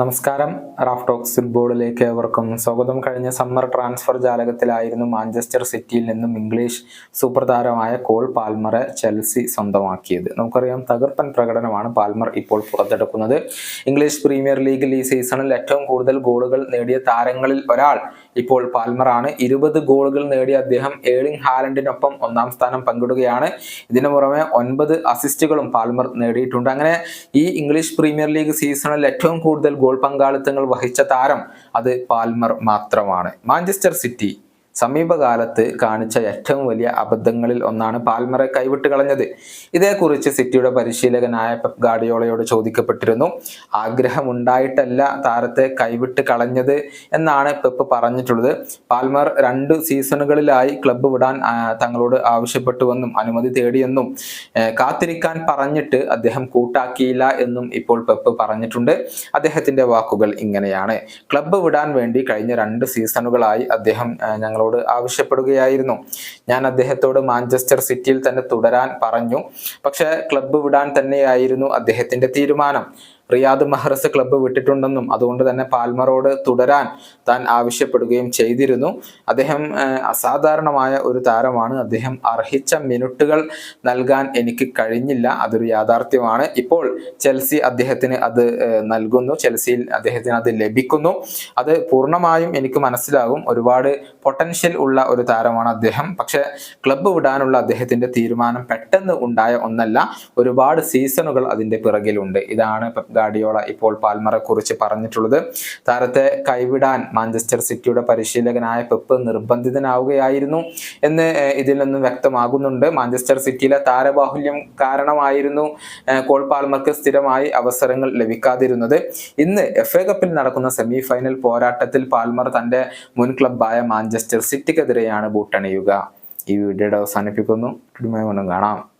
നമസ്കാരം. Raf talks ഫുട്ബോളിലേക്ക് ഏവർക്കും സ്വാഗതം. കഴിഞ്ഞ സമ്മർ ട്രാൻസ്ഫർ ജാലകത്തിലായിരുന്നു മാഞ്ചസ്റ്റർ സിറ്റിയിൽ നിന്നും ഇംഗ്ലീഷ് സൂപ്പർ താരമായ കോൾ പാൽമറെ ചെൽസി സ്വന്തമാക്കിയത്. നമുക്കറിയാം തകർപ്പൻ പ്രകടനമാണ് പാൽമർ ഇപ്പോൾ പുറത്തെടുക്കുന്നത്. ഇംഗ്ലീഷ് പ്രീമിയർ ലീഗിൽ ഈ സീസണിൽ ഏറ്റവും കൂടുതൽ ഗോളുകൾ നേടിയ താരങ്ങളിൽ ഒരാൾ ഇപ്പോൾ പാൽമറാണ്. ഇരുപത് ഗോളുകൾ നേടിയ അദ്ദേഹം ഏളിംഗ് ഹാലൻഡിനൊപ്പം ഒന്നാം സ്ഥാനം പങ്കിടുകയാണ്. ഇതിനു പുറമെ ഒൻപത് അസിസ്റ്റുകളും പാൽമർ നേടിയിട്ടുണ്ട്. അങ്ങനെ ഈ ഇംഗ്ലീഷ് പ്രീമിയർ ലീഗ് സീസണിൽ ഏറ്റവും കൂടുതൽ ഗോൾ പങ്കാളിത്തങ്ങൾ വഹിച്ച താരം അത് പാൽമർ മാത്രമാണ്. മാഞ്ചസ്റ്റർ സിറ്റി സമീപകാലത്ത് കാണിച്ച ഏറ്റവും വലിയ അബദ്ധങ്ങളിൽ ഒന്നാണ് പാൽമറെ കൈവിട്ട് കളഞ്ഞത്. ഇതേക്കുറിച്ച് സിറ്റിയുടെ പരിശീലകനായ പെപ് ഗാഡിയോളയോട് ചോദിക്കപ്പെട്ടിരുന്നു ആഗ്രഹമുണ്ടായിട്ടല്ല താരത്തെ കൈവിട്ട് കളഞ്ഞത് എന്നാണ് പെപ്പ് പറഞ്ഞിട്ടുള്ളത്. പാൽമർ രണ്ട് സീസണുകളിലായി ക്ലബ്ബ് വിടാൻ തങ്ങളോട് ആവശ്യപ്പെട്ടുവെന്നും അനുമതി തേടിയെന്നും കാത്തിരിക്കാൻ പറഞ്ഞിട്ട് അദ്ദേഹം കൂട്ടാക്കിയില്ല എന്നും ഇപ്പോൾ പെപ്പ് പറഞ്ഞിട്ടുണ്ട്. അദ്ദേഹത്തിന്റെ വാക്കുകൾ ഇങ്ങനെയാണ്. ക്ലബ്ബ് വിടാൻ വേണ്ടി കഴിഞ്ഞ രണ്ട് സീസണുകളായി അദ്ദേഹം ആ, ഞങ്ങളോട് ആവശ്യപ്പെടുകയായിരുന്നു. ഞാൻ അദ്ദേഹത്തോട് മാഞ്ചസ്റ്റർ സിറ്റിയിൽ തന്നെ തുടരാൻ പറഞ്ഞു. പക്ഷേ ക്ലബ്ബ് വിടാൻ തന്നെയായിരുന്നു അദ്ദേഹത്തിന്റെ തീരുമാനം. റിയാദ് മഹ്റസ് ക്ലബ്ബ് വിട്ടിട്ടുണ്ടെന്നും അതുകൊണ്ട് തന്നെ പാൽമറോട് തുടരാൻ താൻ ആവശ്യപ്പെടുകയും ചെയ്തിരുന്നു. അദ്ദേഹം അസാധാരണമായ ഒരു താരമാണ്. അദ്ദേഹം അർഹിച്ച മിനിറ്റുകൾ നൽകാൻ എനിക്ക് കഴിഞ്ഞില്ല. അതൊരു യാഥാർത്ഥ്യമാണ്. ഇപ്പോൾ ചെൽസി അദ്ദേഹത്തിന് അത് നൽകുന്നു. ചെൽസിയിൽ അദ്ദേഹത്തിന് അത് ലഭിക്കുന്നു. അത് പൂർണമായും എനിക്ക് മനസ്സിലാകും. ഒരുപാട് പൊട്ടൻഷ്യൽ ഉള്ള ഒരു താരമാണ് അദ്ദേഹം. പക്ഷെ ക്ലബ്ബ് വിടാനുള്ള അദ്ദേഹത്തിന്റെ തീരുമാനം പെട്ടെന്ന് ഉണ്ടായ ഒന്നല്ല. ഒരുപാട് സീസണുകൾ അതിന്റെ പിറകിലുണ്ട്. ഇതാണ് പെപ് ഗാഡിയോള ഇപ്പോൾ പാൽമറെ കുറിച്ച് പറഞ്ഞിട്ടുള്ളത്. താരത്തെ കൈവിടാൻ മാഞ്ചസ്റ്റർ സിറ്റിയുടെ പരിശീലകനായ പെപ്പ് നിർബന്ധിതനാവുകയായിരുന്നു എന്ന് ഇതിൽ നിന്നും വ്യക്തമാകുന്നുണ്ട്. മാഞ്ചസ്റ്റർ സിറ്റിയിലെ താരബാഹുല്യം കാരണമായിരുന്നു കോൾ പാൽമർക്ക് സ്ഥിരമായി അവസരങ്ങൾ ലഭിക്കാതിരുന്നത്. ഇന്ന് എഫ് എ കപ്പിൽ നടക്കുന്ന സെമി ഫൈനൽ പോരാട്ടത്തിൽ പാൽമർ തന്റെ മുൻ ക്ലബായ മാഞ്ചസ്റ്റർ സിറ്റിക്കെതിരെയാണ് ബൂട്ടണിയുക. ഈ വീഡിയോയുടെ അവസാനിപ്പിക്കുന്നു. കാണാം.